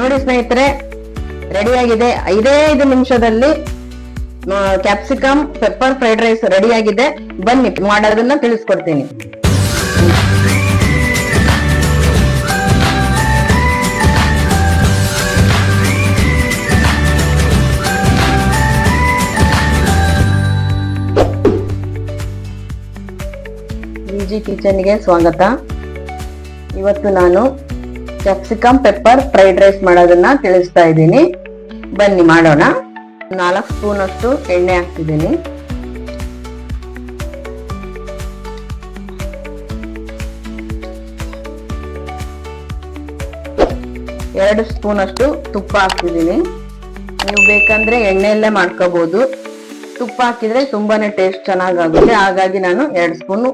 ನೋಡಿ ಸ್ನೇಹಿತರೆ ರೆಡಿ ಆಗಿದೆ. ಐದೇ ಐದು ನಿಮಿಷದಲ್ಲಿ capsicum pepper fried rice ready ಆಗಿದೆ. ಬನ್ನಿ, ಮಾಡೋದನ್ನ ತಿಳಿಸ್ಕೊಡ್ತೀನಿ. ಕಿಚನ್ಗೆ ಸ್ವಾಗತ. ಇವತ್ತು ನಾನು ಕ್ಯಾಪ್ಸಿಕಮ್ ಪೆಪ್ಪರ್ ಫ್ರೈಡ್ ರೈಸ್ ಮಾಡೋದನ್ನ ತಿಳಿಸ್ತಾ ಇದ್ದೀನಿ. ಬನ್ನಿ ಮಾಡೋಣ. ನಾಲ್ಕು ಸ್ಪೂನ್ ಅಷ್ಟು ಎಣ್ಣೆ ಹಾಕ್ತಿದ್ದೀನಿ. ಎರಡು ಸ್ಪೂನ್ ಅಷ್ಟು ತುಪ್ಪ ಹಾಕ್ತಿದ್ದೀನಿ. ನೀವು ಬೇಕಂದ್ರೆ ಎಣ್ಣೆಯಲ್ಲೇ ಮಾಡ್ಕೋಬಹುದು ತುಪ್ಪ ಹಾಕಿದ್ರೆ ತುಂಬಾನೇ ಟೇಸ್ಟ್ ಚೆನ್ನಾಗಾಗುತ್ತೆ. ಹಾಗಾಗಿ ನಾನು ಎರಡು ಸ್ಪೂನು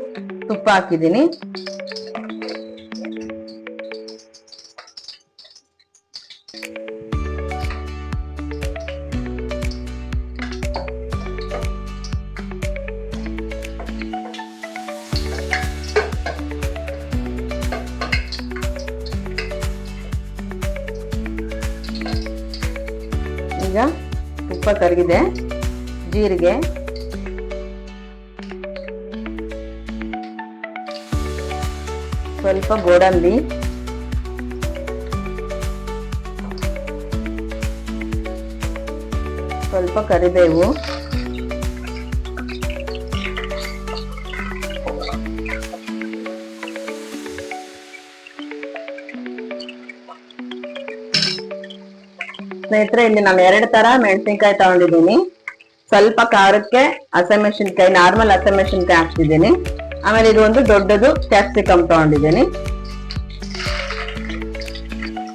ತುಪ್ಪ ಹಾಕಿದ್ದೀನಿ. ತುಪ್ಪ ಕರಗಿದೆ ಜೀರಿಗೆ. ಸ್ವಲ್ಪ ಗೋಡಂಬಿ. ಸ್ವಲ್ಪ ಕರಿಬೇವು. ಸ್ನೇಹಿತರೆ, ಇಲ್ಲಿ ನಾನು ಎರಡು ತರ ಮೆಣಸಿನ್ಕಾಯಿ ತಗೊಂಡಿದ್ದೀನಿ. ಸ್ವಲ್ಪ ಖಾರಕ್ಕೆ ಹಸಿಮೆಣಸಿನ್ಕಾಯಿ ನಾರ್ಮಲ್ ಹಸಿಮೆಣಸಿನ್ಕಾಯಿ ಹಾಕ್ತಿದ್ದೀನಿ ಆಮೇಲೆ ಇದು ಒಂದು ದೊಡ್ಡದು ಕ್ಯಾಪ್ಸಿಕಮ್ ತಗೊಂಡಿದ್ದೀನಿ.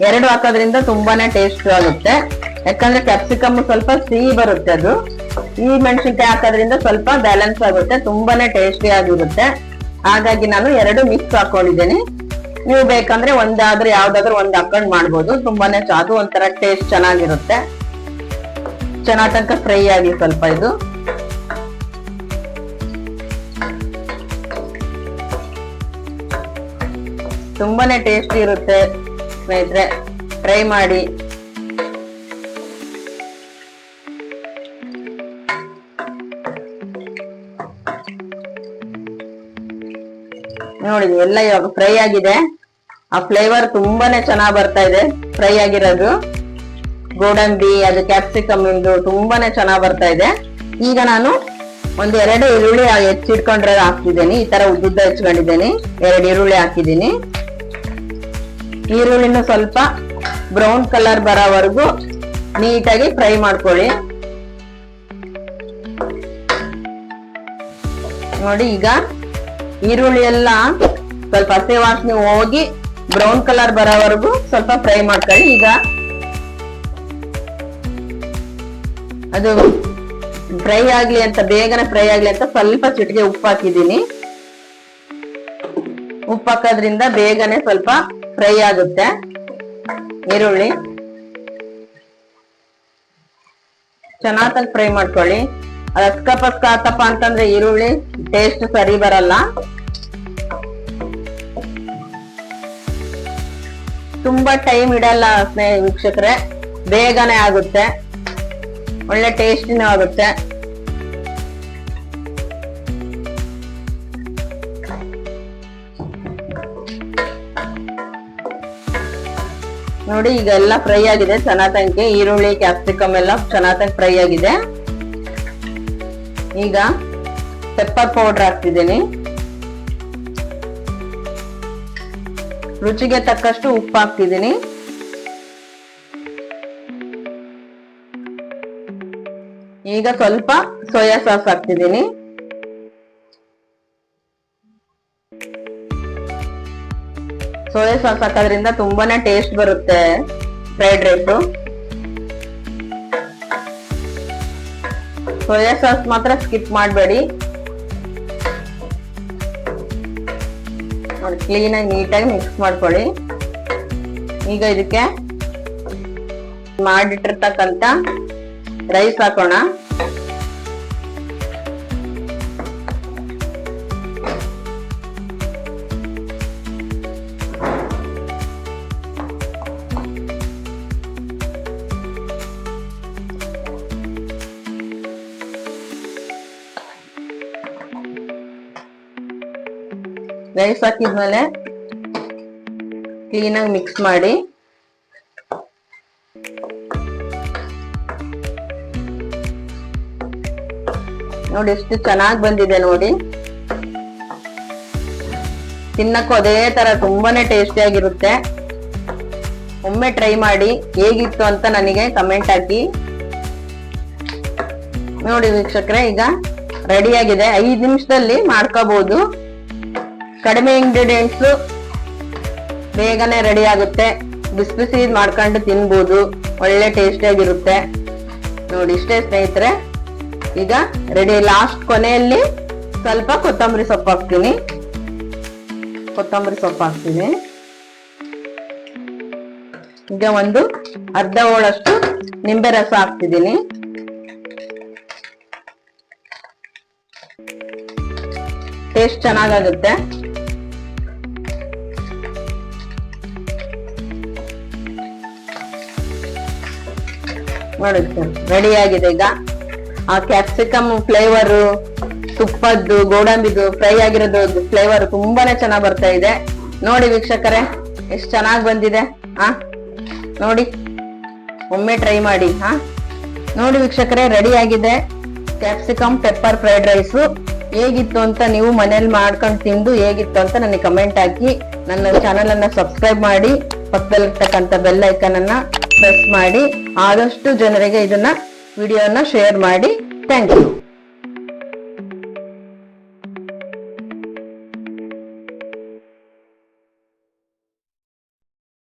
ಎರಡು ಹಾಕೋದ್ರಿಂದ ತುಂಬಾನೇ ಟೇಸ್ಟ್ ಆಗುತ್ತೆ. ಯಾಕಂದ್ರೆ ಕ್ಯಾಪ್ಸಿಕಮ್ ಸ್ವಲ್ಪ ಸಿಹಿ ಬರುತ್ತೆ ಅದು. ಈ ಮೆಣಸಿನ್ಕಾಯಿ ಹಾಕೋದ್ರಿಂದ ಸ್ವಲ್ಪ ಬ್ಯಾಲೆನ್ಸ್ ಆಗುತ್ತೆ, ತುಂಬಾನೇ ಟೇಸ್ಟಿ ಆಗಿರುತ್ತೆ. ಹಾಗಾಗಿ ನಾನು ಎರಡು ಮಿಕ್ಸ್ ಹಾಕೊಂಡಿದ್ದೀನಿ. ನೀವು ಬೇಕಂದ್ರೆ ಒಂದಾದ್ರೆ ಯಾವ್ದಾದ್ರು ಒಂದ್ ಹಾಕೊಂಡ್ ಮಾಡ್ಬೋದು. ತುಂಬಾನೇ ಅದು ಒಂಥರ ಟೇಸ್ಟ್ ಚೆನ್ನಾಗಿರುತ್ತೆ. ಚೆನ್ನಾಗ್ ತನಕ ಫ್ರೈ ಆಗಿ ಸ್ವಲ್ಪ ಇದು. ತುಂಬಾನೇ ಟೇಸ್ಟಿ ಇರುತ್ತೆ ಸ್ನೇಹಿತರೆ. ಟ್ರೈ ಮಾಡಿ. ನೋಡಿ ಎಲ್ಲ ಇವಾಗ ಫ್ರೈ ಆಗಿದೆ. ಆ ಫ್ಲೇವರ್ ತುಂಬಾನೇ ಚೆನ್ನಾಗ್ ಬರ್ತಾ ಇದೆ. ಫ್ರೈ ಆಗಿರೋದು ಗೋಡಂಬಿ, ಅದು ಕ್ಯಾಪ್ಸಿಕಮ್ ಇಂದು ತುಂಬಾನೇ ಚೆನ್ನಾಗ್ ಬರ್ತಾ ಇದೆ. ಈಗ ನಾನು ಒಂದ್ ಎರಡು ಈರುಳ್ಳಿ ಹೆಚ್ಚಿಟ್ಕೊಂಡ್ರೆ ಹಾಕ್ತಿದ್ದೀನಿ. ಈ ತರ ಉದ್ದುದ್ದ ಹೆಚ್ಕೊಂಡಿದ್ದೀನಿ ಎರಡು ಈರುಳ್ಳಿ ಹಾಕಿದ್ದೀನಿ. ಈರುಳ್ಳಿನ ಸ್ವಲ್ಪ ಬ್ರೌನ್ ಕಲರ್ ಬರೋವರೆಗೂ ನೀಟಾಗಿ ಫ್ರೈ ಮಾಡ್ಕೊಳ್ಳಿ. ನೋಡಿ, ಈಗ ಈರುಳ್ಳಿ ಎಲ್ಲ ಸ್ವಲ್ಪ ಹಸಿ ವಾಸನೆ ಹೋಗಿ ಬ್ರೌನ್ ಕಲರ್ ಬರೋವರೆಗೂ ಸ್ವಲ್ಪ ಫ್ರೈ ಮಾಡ್ಕೊಳ್ಳಿ. ಈಗ ಅದು ಫ್ರೈ ಆಗ್ಲಿ ಅಂತ, ಬೇಗನೆ ಫ್ರೈ ಆಗ್ಲಿ ಅಂತ ಸ್ವಲ್ಪ ಚಿಟಿಗೆ ಉಪ್ಪು ಹಾಕಿದ್ದೀನಿ. ಉಪ್ಪು ಹಾಕೋದ್ರಿಂದ ಬೇಗನೆ ಸ್ವಲ್ಪ ಫ್ರೈ ಆಗುತ್ತೆ ಈರುಳ್ಳಿ. ಚೆನ್ನಾಗಿ ಫ್ರೈ ಮಾಡ್ಕೊಳ್ಳಿ. ಅದು ಪಸ್ಕ ಆತಪ್ಪ ಅಂತಂದ್ರೆ ಈರುಳ್ಳಿ ಟೇಸ್ಟ್ ಸರಿ ಬರಲ್ಲ. ತುಂಬಾ ಟೈಮ್ ಇಡಲ್ಲ ಸ್ನೇಹ ವೀಕ್ಷಕರೇ, ಬೇಗನೆ ಆಗುತ್ತೆ. ಒಳ್ಳೆ ಟೇಸ್ಟಿನೂ ಆಗುತ್ತೆ. ನೋಡಿ, ಈಗ ಎಲ್ಲ ಫ್ರೈ ಆಗಿದೆ. ಚೆನ್ನಾಗಿ ಈರುಳ್ಳಿ ಕ್ಯಾಪ್ಸಿಕಮ್ ಎಲ್ಲ ಚೆನ್ನಾಗಿ ಫ್ರೈ ಆಗಿದೆ. ಈಗ ಪೆಪ್ಪರ್ ಪೌಡರ್ ಹಾಕ್ತಿದ್ದೀನಿ. ರುಚಿಗೆ ತಕ್ಕಷ್ಟು ಉಪ್ಪು ಹಾಕ್ತಿದ್ದೀನಿ. ಈಗ ಸ್ವಲ್ಪ ಸೋಯಾ ಸಾಸ್ ಹಾಕ್ತಿದ್ದೀನಿ. ಸೋಯಾ ಸಾಸ್ ಹಾಕೋದ್ರಿಂದ ತುಂಬಾನೇ ಟೇಸ್ಟ್ ಬರುತ್ತೆ ಫ್ರೈಡ್ ರೈಸು ಸೋಯಾ ಸಾಸ್ ಮಾತ್ರ ಸ್ಕಿಪ್ ಮಾಡಬೇಡಿ. ನೋಡಿ ಕ್ಲೀನಾಗಿ ನೀಟಾಗಿ ಮಿಕ್ಸ್ ಮಾಡ್ಕೊಳ್ಳಿ. ಈಗ ಇದಕ್ಕೆ ಮಾಡಿಟ್ಟಿರ್ತಕ್ಕಂಥ ರೈಸ್ ಹಾಕೋಣ. ರೈಸ್ ಹಾಕಿದ್ಮೇಲೆ ಕ್ಲೀನಾಗಿ ಮಿಕ್ಸ್ ಮಾಡಿ. ನೋಡಿ ಎಷ್ಟು ಚೆನ್ನಾಗಿ ಬಂದಿದೆ ನೋಡಿ. ತಿನ್ನಕ್ಕೂ ಅದೇ ತರ ತುಂಬಾನೇ ಟೇಸ್ಟಿಯಾಗಿರುತ್ತೆ ಒಮ್ಮೆ ಟ್ರೈ ಮಾಡಿ ಹೇಗಿತ್ತು ಅಂತ ನನಗೆ ಕಮೆಂಟ್ ಹಾಕಿ. ನೋಡಿ ವೀಕ್ಷಕರೇ, ಈಗ ರೆಡಿ ಆಗಿದೆ. ಐದ್ ನಿಮಿಷದಲ್ಲಿ ಮಾಡ್ಕೋಬಹುದು ಕಡಿಮೆ ಇಂಗ್ರೀಡಿಯೆಂಟ್ಸ್ ಬೇಗನೆ ರೆಡಿ ಆಗುತ್ತೆ. ಬಿಸಿ ಬಿಸಿ ಮಾಡ್ಕೊಂಡು ತಿನ್ಬೋದು. ಒಳ್ಳೆ ಟೇಸ್ಟಿಯಾಗಿರುತ್ತೆ ನೋಡಿ, ಇಷ್ಟೇ ಸ್ನೇಹಿತರೆ, ಈಗ ರೆಡಿ ಲಾಸ್ಟ್ ಕೊನೆಯಲ್ಲಿ ಸ್ವಲ್ಪ ಕೊತ್ತಂಬರಿ ಸೊಪ್ಪು ಹಾಕ್ತೀನಿ. ಕೊತ್ತಂಬರಿ ಸೊಪ್ಪು ಹಾಕ್ತೀನಿ. ಈಗ ಒಂದು ಅರ್ಧ ಹೋಳಷ್ಟು ನಿಂಬೆ ರಸ ಹಾಕ್ತಿದ್ದೀನಿ. ಟೇಸ್ಟ್ ಚೆನ್ನಾಗಾಗುತ್ತೆ. ನೋಡಿ ರೆಡಿ ಆಗಿದೆ ಈಗ. ಆ ಕ್ಯಾಪ್ಸಿಕಮ್ ಫ್ಲೇವರು ತುಪ್ಪದ್ದು, ಗೋಡಂಬಿದು ಫ್ರೈ ಆಗಿರೋದು ಫ್ಲೇವರ್ ತುಂಬಾನೇ ಚೆನ್ನಾಗಿ ಬರ್ತಾ ಇದೆ. ನೋಡಿ ವೀಕ್ಷಕರೇ, ಎಷ್ಟು ಚೆನ್ನಾಗಿ ಬಂದಿದೆ ಹಾ ನೋಡಿ, ಒಮ್ಮೆ ಟ್ರೈ ಮಾಡಿ ಹಾ ನೋಡಿ ವೀಕ್ಷಕರೇ ರೆಡಿ ಆಗಿದೆ. ಕ್ಯಾಪ್ಸಿಕಮ್ ಪೆಪ್ಪರ್ ಫ್ರೈಡ್ ರೈಸು ಹೇಗಿತ್ತು ಅಂತ ನೀವು ಮನೇಲಿ ಮಾಡ್ಕೊಂಡು ತಿಂದು ಹೇಗಿತ್ತು ಅಂತ ನನಗೆ ಕಮೆಂಟ್ ಹಾಕಿ. ನನ್ನ ಚಾನಲ್ ಅನ್ನ ಸಬ್ಸ್ಕ್ರೈಬ್ ಮಾಡಿ, ಪಕ್ಕದಲ್ಲಿರ್ತಕ್ಕಂಥ ಬೆಲ್ ಐಕನ್ ಅನ್ನ ಪ್ರೆಸ್ ಮಾಡಿ ಆದಷ್ಟು ಜನರಿಗೆ ಇದನ್ನ ವಿಡಿಯೋನ ಶೇರ್ ಮಾಡಿ. Thank you